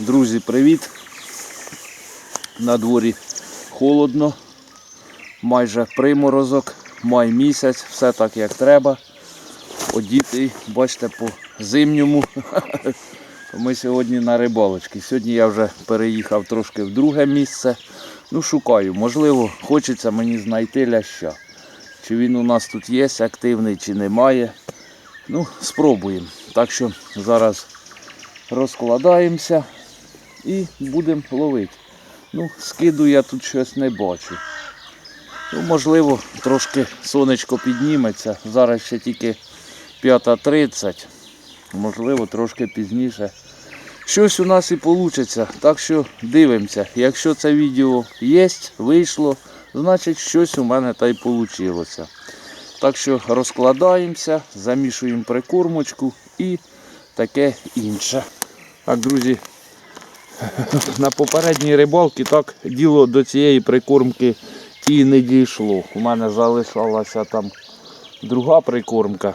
Друзі, привіт! На дворі холодно, майже приморозок, май місяць, все так як треба. Одіти, бачите, по зимньому. Ми сьогодні на рибалочці. Сьогодні я вже переїхав трошки в друге місце. Ну, шукаю, можливо, хочеться мені знайти ляща. Чи він у нас тут є активний, чи немає. Ну, спробуємо. Так що зараз розкладаємося і будемо ловити. Ну, скиду я тут щось не бачу. Ну, можливо, трошки сонечко підніметься. Зараз ще тільки 5.30. Можливо, трошки пізніше. Щось у нас і вийде. Так що дивимося. Якщо це відео є, вийшло, значить щось у мене та й вийшло. Так що розкладаємося, замішуємо прикормочку і таке інше. Так, друзі, на попередній рибалці так діло до цієї прикормки і не дійшло. У мене залишалася там друга прикормка.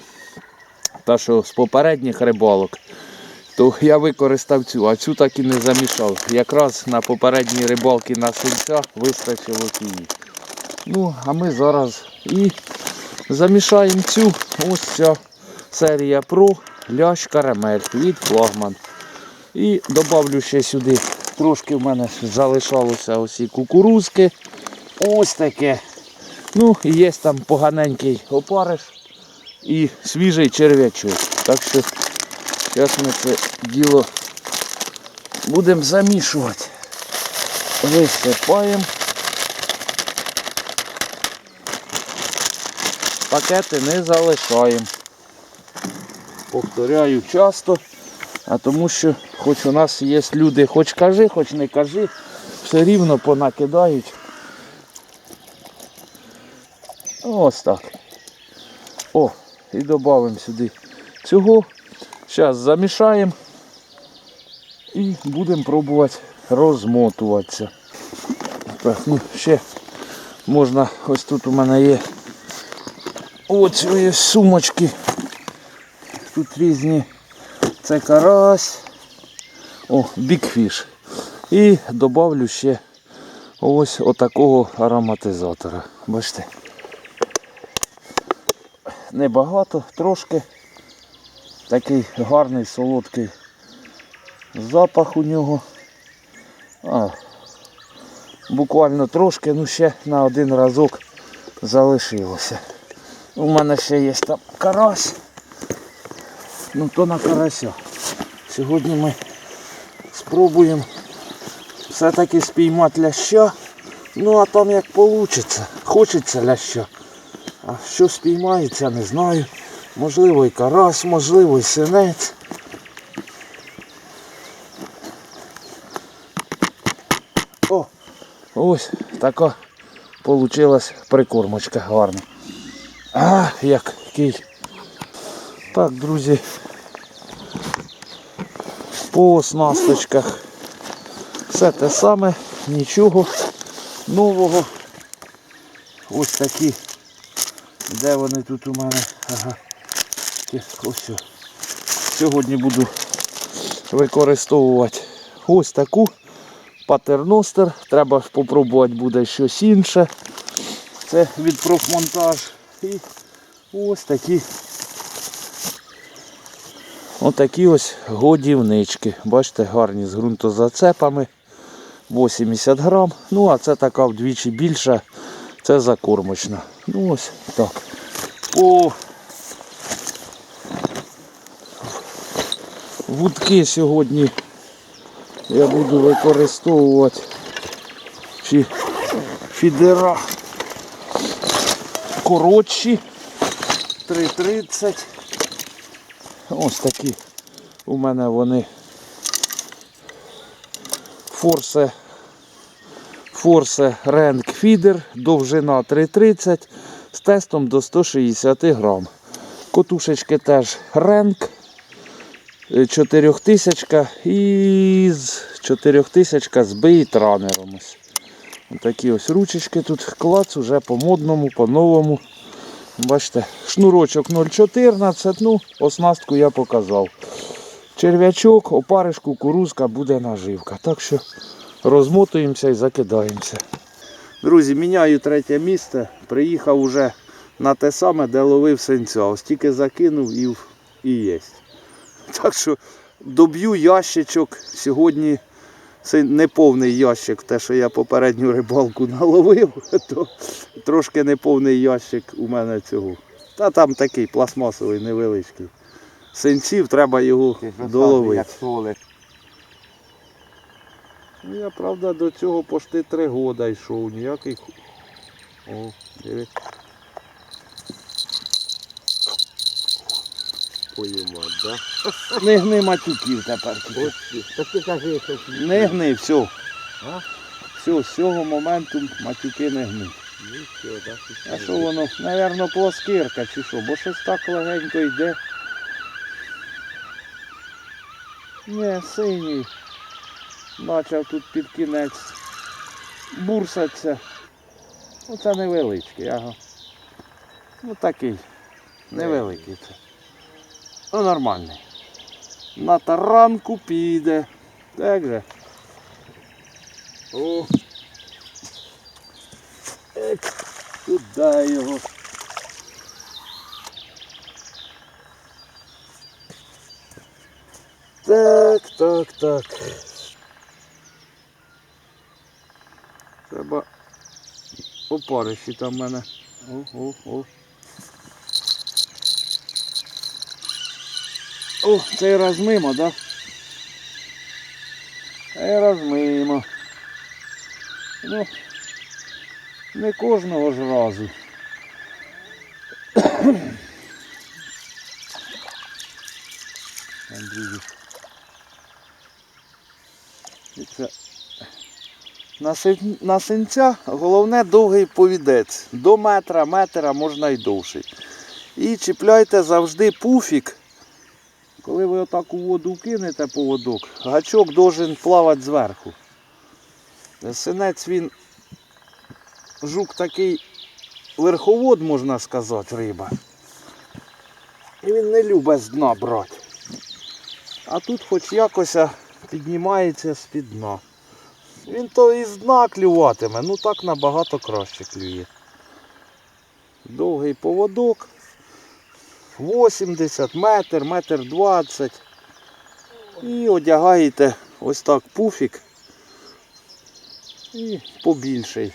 Та що з попередніх рибалок, то я використав цю, а цю так і не замішав. Якраз на попередній рибалці на сельця вистачило тієї. Ну, а ми зараз і замішаємо цю. Ось ця серія Pro лящ карамель від флагман. І додавлю ще сюди. Трошки в мене залишалося ось кукурузки. Ось таке. Ну, і є там поганенький опариш і свіжий черв'ячок. Так що зараз ми це діло будемо замішувати. Висипаємо. Пакети не залишаємо. Повторяю часто, а тому що хоч у нас є люди, хоч кажи, хоч не кажи, все рівно понакидають. Ось так. О, і додамо сюди цього. Зараз замішаємо і будемо пробувати розмотуватися. Так, ну ще можна, ось тут у мене є оці сумочки. Тут різні. Це карась. О, бікфіш. І додавлю ще ось отакого ароматизатора. Бачите? Небагато, трошки. Такий гарний солодкий запах у нього. А, буквально трошки, ну ще на один разок залишилося. У мене ще є там карась. Ну то на карася. Сьогодні ми спробуємо все-таки спіймати ляща. Ну а там як вийде. Хочеться ляща. А що спіймається, не знаю. Можливо і карась, можливо і синець. О, ось така получилась прикормочка гарна. А, який. Так, друзі. По оснасточках. Все те саме, нічого нового. Ось такі. Де вони тут у мене? Ага. Ось. Сьогодні буду використовувати ось таку патерностер. Треба спробувати буде щось інше. Це від профмонтаж. І ось такі Отакі ось годівнички. Бачите, гарні з ґрунтозацепами. 80 грам. Ну, а це така вдвічі більша. Це закормочна. Ну ось так. По вудки сьогодні я буду використовувати чи фідера коротші 3,30. Ось такі у мене вони форсе Форсе Ренк Фідер, довжина 3,30 з тестом до 160 грам. Котушечки теж Ренк 4000 і з 4000 з бейтранером. Ось. Такі ось ручечки тут клац уже по модному, по новому. Бачите, шнурочок 0,14, ну, оснастку я показав. черв'ячок, опариш, кукурузка буде наживка. Так що розмотуємося і закидаємося. Друзі, міняю третє місце. Приїхав уже на те саме, де ловив синця. Ось тільки закинув і, і є. Так що доб'ю ящичок. Сьогодні це неповний ящик, те, що я попередню рибалку наловив, то трошки неповний ящик у мене цього. Та там такий пластмасовий невеличкий. Синців треба його доловити. Ну, я, правда, до цього пошти три года йшов, ніякий. О, диви. Поїмать, да? Не гни матюків тепер. Ось, так ти кажи, що Не гни, все. А? Все, з цього моменту матюки не гни. Ну, все, да, ти А що воно, напевно, плоскирка чи що, бо щось так легенько йде. Не, синій. Почав тут під кінець бурсаться. Ну це невеличкий, ага. Ну такий. Невеликий це. Ну нормальний. На таранку піде. Так же. О. Ек, Туди його. Так, так, так. Треба опариші там в мене. О, о, о. О, цей раз мимо, да? Цей раз мимо. Ну, не кожного ж разу. Там, друзі. І це. На синця головне довгий повідець. До метра, метра можна й довший. І чіпляйте завжди пуфік. Коли ви отак у воду кинете поводок, гачок должен плавати зверху. Синець він жук такий верховод, можна сказати, риба. І він не любить з дна брати. А тут хоч якось піднімається з-під дна. Він то і з дна клюватиме, ну так набагато краще клює. Довгий поводок. 80 метр, метр 20. І одягаєте ось так пуфік. І побільший.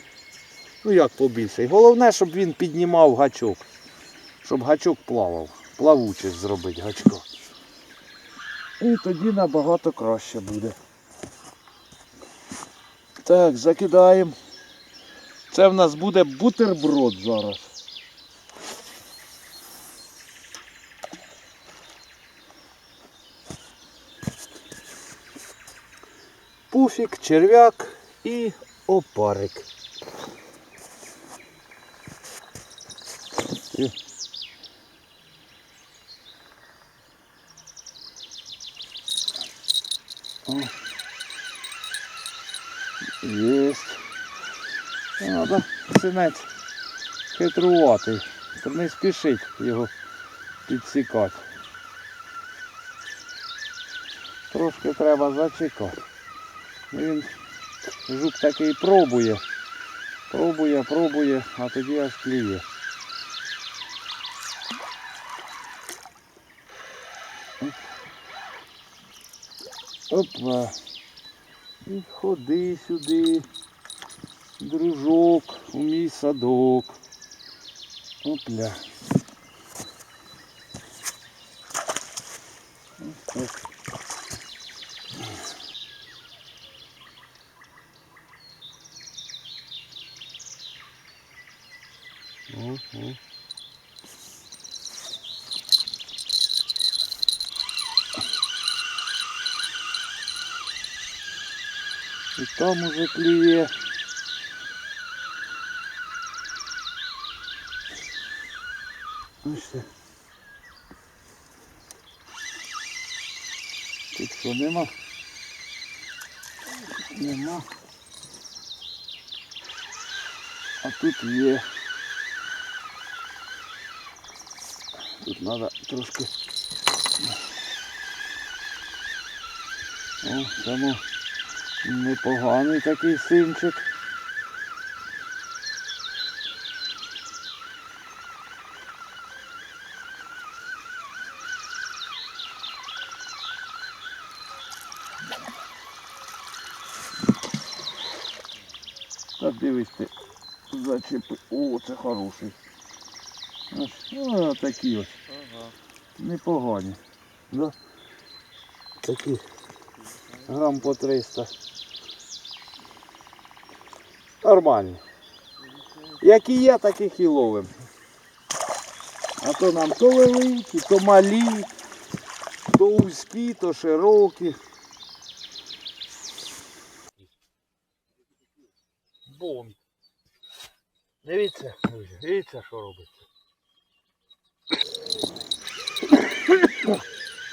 Ну як побільший. Головне, щоб він піднімав гачок. Щоб гачок плавав. Плавучий зробити гачко. І тоді набагато краще буде. Так, закидаємо. Це в нас буде бутерброд зараз. Пуфік, черв'як і опарик. Єсть. Треба синець хитруватий. То не спішить його підсікати. Трошки треба зачекати. Він жук такий пробує. Пробує, пробує, а тоді аж клює. Опа. І ходи сюди, дружок, у мій садок. Опля. Ось так. Там уже клює. Ну все. Тут що нема? Нема. А тут є. Тут треба трошки О, тому непоганий такий синчик. Та дивись ти, зачепи. О, це хороший. Ось, О, такі ось. Ага. Непогані. Да? Такі. Грам по 300. Нормальні. Які є, таких і ловим. А то нам то великі, то малі, то вузькі, то широкі. Бон. Дивіться, друзі, дивіться, що робиться.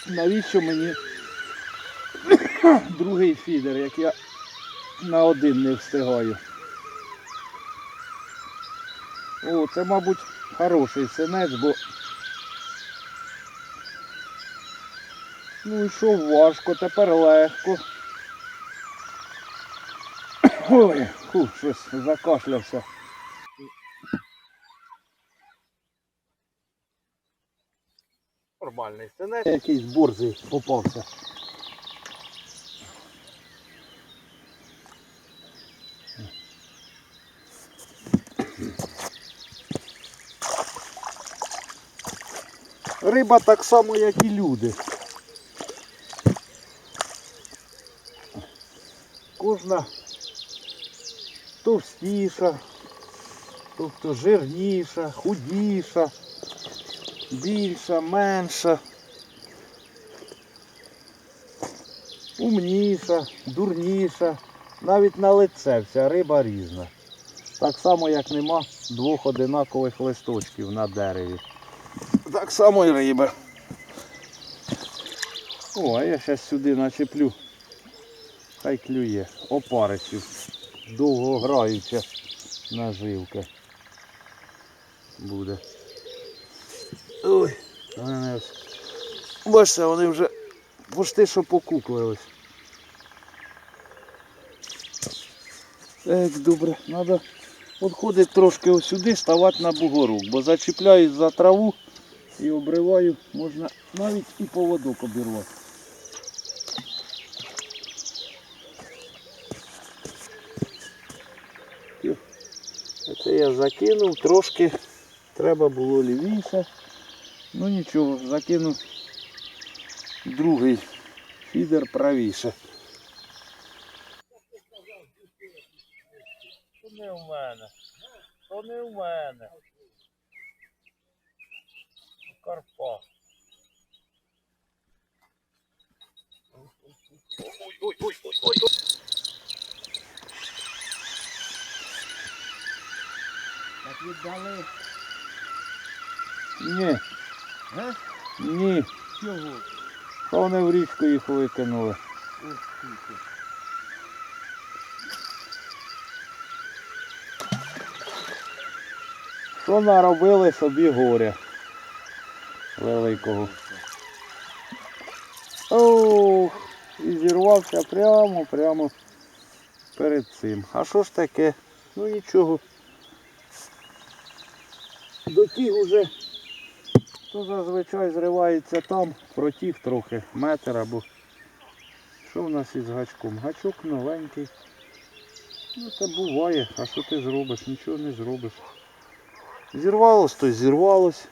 Навіщо мені другий фідер, як я на один не встигаю? О, це, мабуть, хороший синець, бо ну йшов важко, тепер легко. Ой, фу, щось закашлявся. Нормальний сценарій. Якийсь борзий попався. Риба так само, як і люди. Кожна товстіша, тобто жирніша, худіша, більша, менша. умніша, дурніша. Навіть на лице вся риба різна. Так само, як нема двох одинакових листочків на дереві. Так само і риба. О, а я зараз сюди начеплю. Хай клює. Опарисю. Довгограюча наживка. Буде. Ой, вони. Бачите, вони вже Пошти, що покуклились. Так, добре, треба відходити трошки ось сюди, ставати на бугорок, бо зачіпляюсь за траву і обриваю, можна навіть і поводок обірвати. Це я закинув, трошки треба було лівіше. Ну нічого, закинув другий фідер правіше. Не у мене. То не у мене. Карпа. Так віддали. Ні, А? ні, Чого? то вони в річку їх викинули. Що наробили собі горя великого. Ох, і зірвався прямо, прямо перед цим. А що ж таке? Ну нічого. Дотіг уже, то зазвичай зривається там, протіг трохи, метр або. Що в нас із гачком? Гачок новенький. Ну це буває, а що ти зробиш? Нічого не зробиш. Зірвалось, то зірвалось.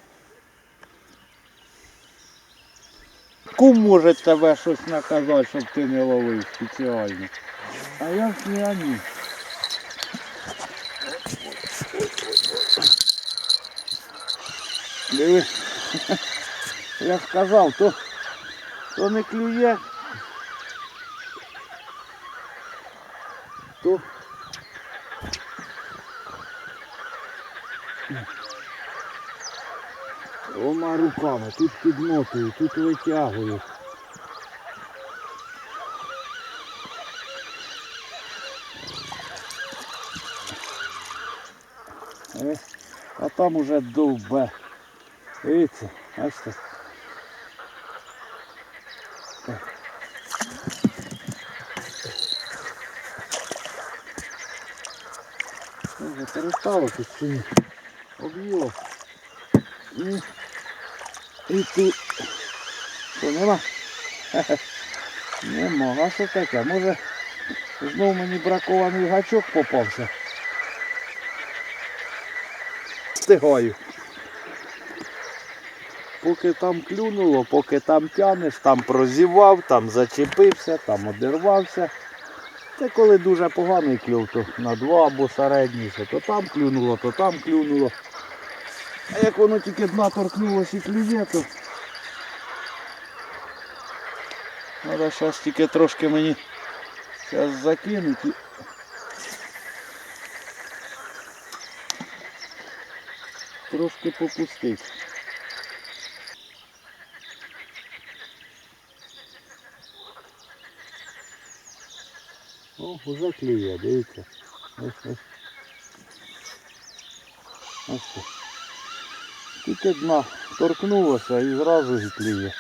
Кум може тебе щось наказати, щоб ти не ловив спеціально. А я ж не ані. Дивись, Я ж казав, то, то не клює. руками, тут підмотую, тут витягую. А там уже довбе. Дивіться, бачите? Так. Перестало тут сині. Об'їло. І тут. Що, нема? Нема. А що таке? Може знов мені бракований гачок попався. Встигаю. Поки там клюнуло, поки там тянеш, там прозівав, там зачепився, там одірвався. Це коли дуже поганий клюв, то на два або середніше, то там клюнуло, то там клюнуло. А як воно тільки дна торкнулося і клює, то треба зараз тільки трошки мені зараз закинути. і- Трошки попустити. О, вже клює, дивіться. Ось ось. Ось. Це. Тільки дна торкнулося і зразу клює.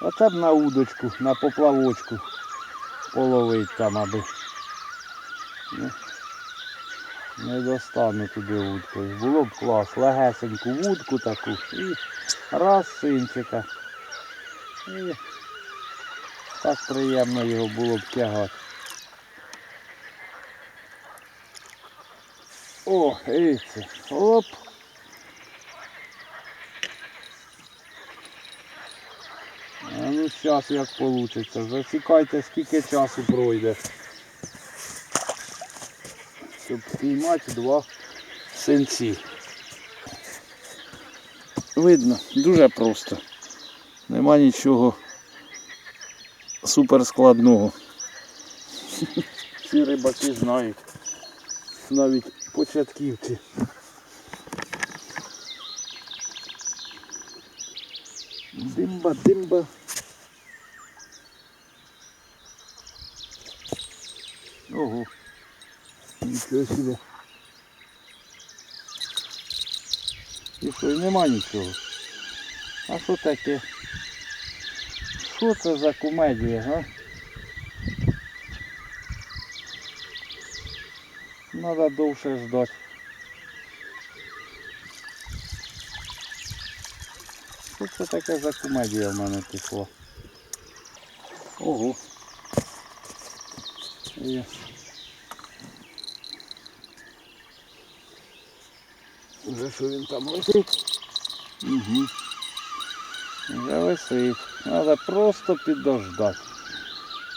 А це б на удочку, на поплавочку половить там, аби не, не достану туди вудкою. Було б клас, легесеньку вудку таку і раз синчика. І так приємно його було б тягати. О, дивіться, оп. А ну зараз як вийде. Засікайте, скільки часу пройде. Щоб піймати два синці. Видно, дуже просто. Нема нічого суперскладного. Всі рибаки знають. Навіть початківці. Димба, димба. Ого. Нічого собі. І що, і нема нічого. А що таке? Що це за комедія, га? Надо довше ждати. Що це таке за комедія в мене пішла? Ого. Є. Вже що він там висить. Угу. Вже висить. Треба просто підождати.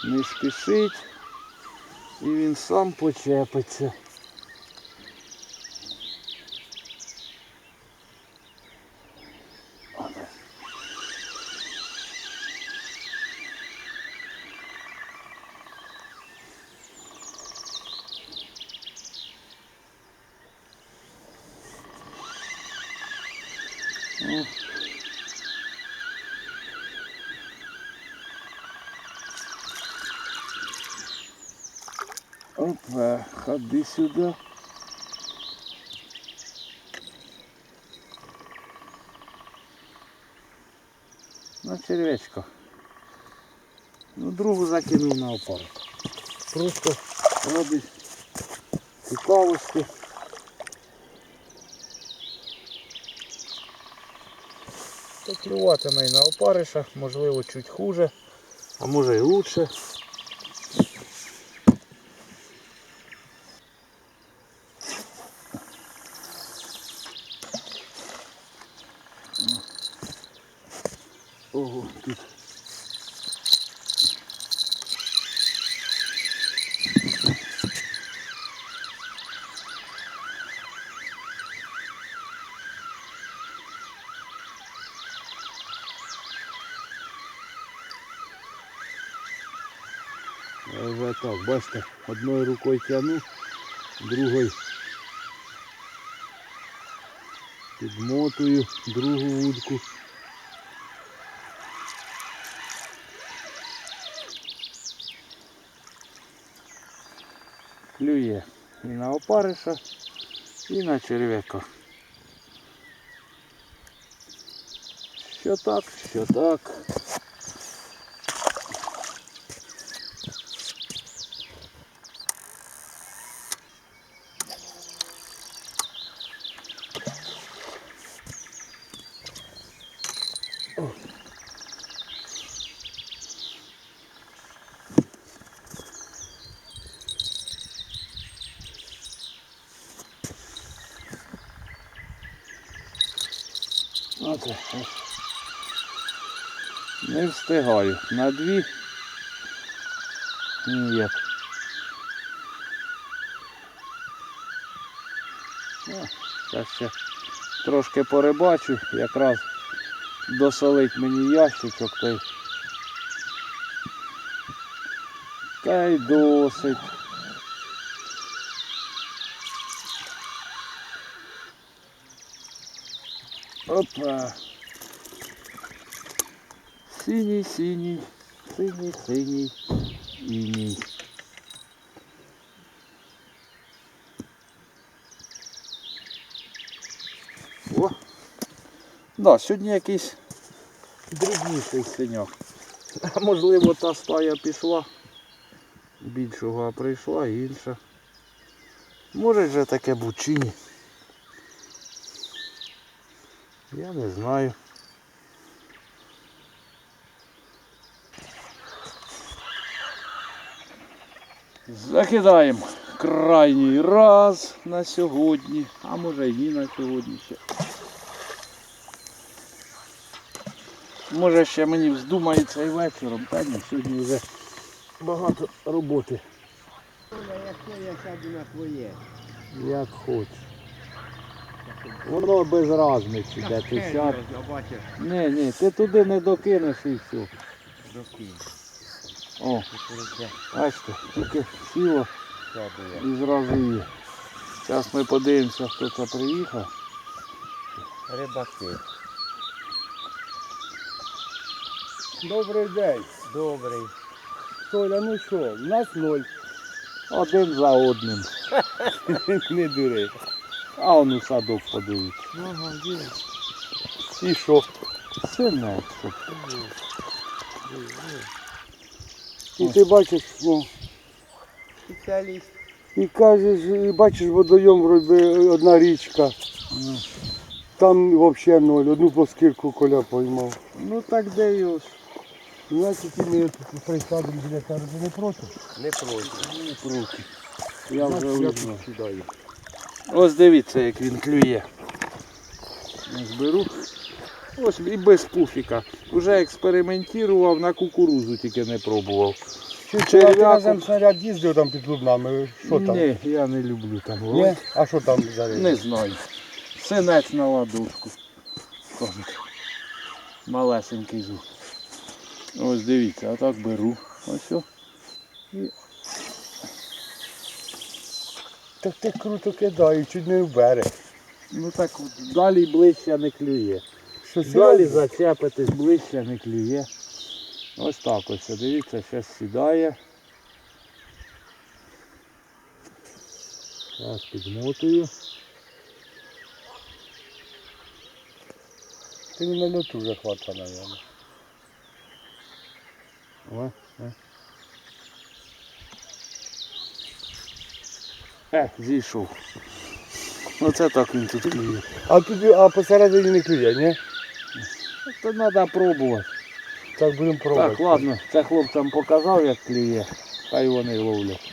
Не спішить. І він сам почепиться. О. Опа, ходи сюда. На червячка. Ну, другу закинув на опару. Просто ради цікавості. І на опариша, можливо, чуть хуже, а може і лучше. Ого, тут. Так, бачите, одною рукою тягну, другою підмотую другу вудку. Клює і на опариша, і на черв'яка. Що так, що так. знімати. Не встигаю. На дві. Ні. Зараз ще трошки порибачу, якраз досолить мені ящичок той. Та й досить. Опа. Синій, синій, синій, синій, іній. О! Да, сьогодні якийсь дрібніший синяк. А можливо та стая пішла. Більшого прийшла, інша. Може вже таке бути чи ні. Я не знаю. Закидаємо крайній раз на сьогодні, а може і ні на сьогодні ще. Може ще мені вздумається і вечором, та ні, сьогодні вже багато роботи. Я сяду на твоє. Як хочеш. Воно без разниці, де ти сяд. Ні, ні, ти туди не докинеш і все. докинь. О, бачите, тільки сіло і зразу є. Зараз ми подивимося, хто це приїхав. Рибаки. Добрий день. Добрий. Толя, ну що, в нас ноль. Один за одним. Не дури. А он у садок подивиться. Ага, є. І що? Синечко. І ти бачиш, ну, Спеціаліст. і кажеш, і бачиш водойом вроде одна річка. Ну, Там взагалі ноль, одну плоскирку коля поймав. Ну так де його? ж? Значить, і ми тут присадимо біля тебе не проти. Не проти. Не проти. Я вже сідаю. Ось дивіться, як він клює. Я Зберу. Ось і без пуфіка. Уже експериментував, на кукурузу тільки не пробував. Чи Черв'яку. разом снаряд їздив там під Лубнами? Що там? Ні, я не люблю там Ні? А що там за риба? Не знаю. Синець на ладошку. Кажуть. Малесенький зуб. Ось дивіться, а так беру. Ось о. Так ти круто кидаєш, чуть не вбере. Ну так от, далі ближче не клює. Далі зачепитись ближче не клює. Ось так ось. Дивіться, зараз сідає. Зараз підмотую. Ти не на льоту вже хвата, мабуть. О, о. Е, зійшов. Оце так він тут клює. А тут а посередині не клює, ні? Це треба пробувати. Так будемо пробувати. Так, ладно, це хлопцям показав, як клює. Хай вони ловлять.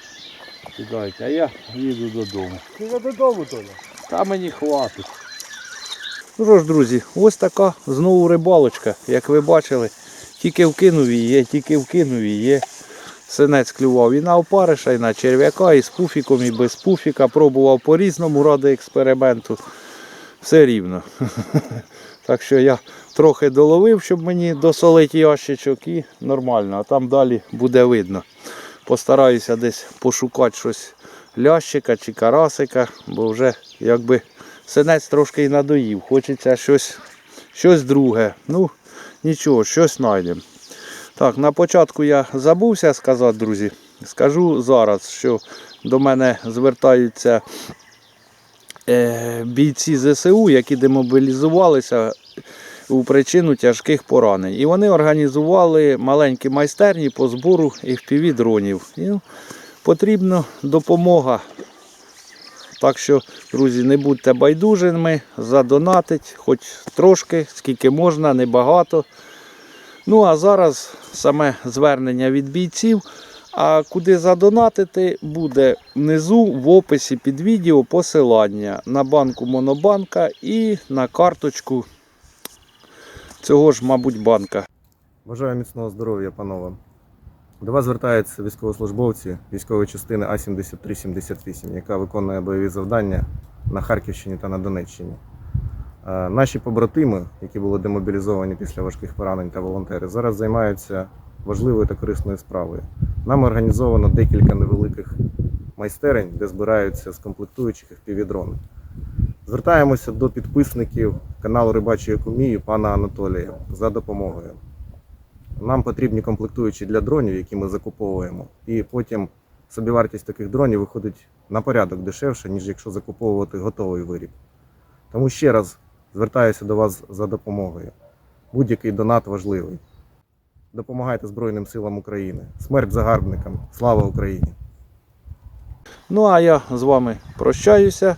Сідають, а я їду додому. Ти вже додому, Толя. Та мені хватить. Ну що ж, друзі, ось така знову рибалочка, як ви бачили. Тільки вкинув її тільки вкинув її. Синець клював і на опариша, і на черв'яка, і з пуфіком, і без пуфіка. Пробував по-різному ради експерименту. Все рівно. Так що я трохи доловив, щоб мені досолити ящичок і нормально, а там далі буде видно. Постараюся десь пошукати щось лящика чи карасика, бо вже якби синець трошки і надоїв. Хочеться щось, щось друге. Ну, нічого, щось знайдемо. Так, на початку я забувся сказати, друзі. Скажу зараз, що до мене звертаються бійці ЗСУ, які демобілізувалися у причину тяжких поранень. І вони організували маленькі майстерні по збору FPV дронів. І, ну, потрібна допомога. Так що, друзі, не будьте байдужими, задонатить, хоч трошки, скільки можна, небагато. Ну а зараз саме звернення від бійців. А куди задонатити, буде внизу в описі під відео посилання на банку Монобанка і на карточку цього ж, мабуть, банка. Бажаю міцного здоров'я, панове. До вас звертаються військовослужбовці військової частини А-7378, яка виконує бойові завдання на Харківщині та на Донеччині. Е, Наші побратими, які були демобілізовані після важких поранень та волонтери, зараз займаються важливою та корисною справою. Нами організовано декілька невеликих майстерень, де збираються з комплектуючих FPV-дрони. Звертаємося до підписників каналу Рибачої Кумії пана Анатолія за допомогою. Нам потрібні комплектуючі для дронів, які ми закуповуємо, і потім собівартість таких дронів виходить на порядок дешевше, ніж якщо закуповувати готовий виріб. Тому ще раз звертаюся до вас за допомогою. Будь-який донат важливий. Допомагайте Збройним силам України. Смерть загарбникам! Слава Україні! Ну а я з вами прощаюся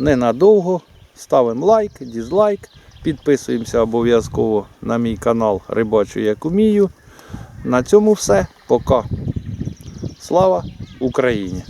ненадовго. Ставимо лайк, дізлайк, підписуємося обов'язково на мій канал Рибачу як умію. На цьому все. Пока. Слава Україні!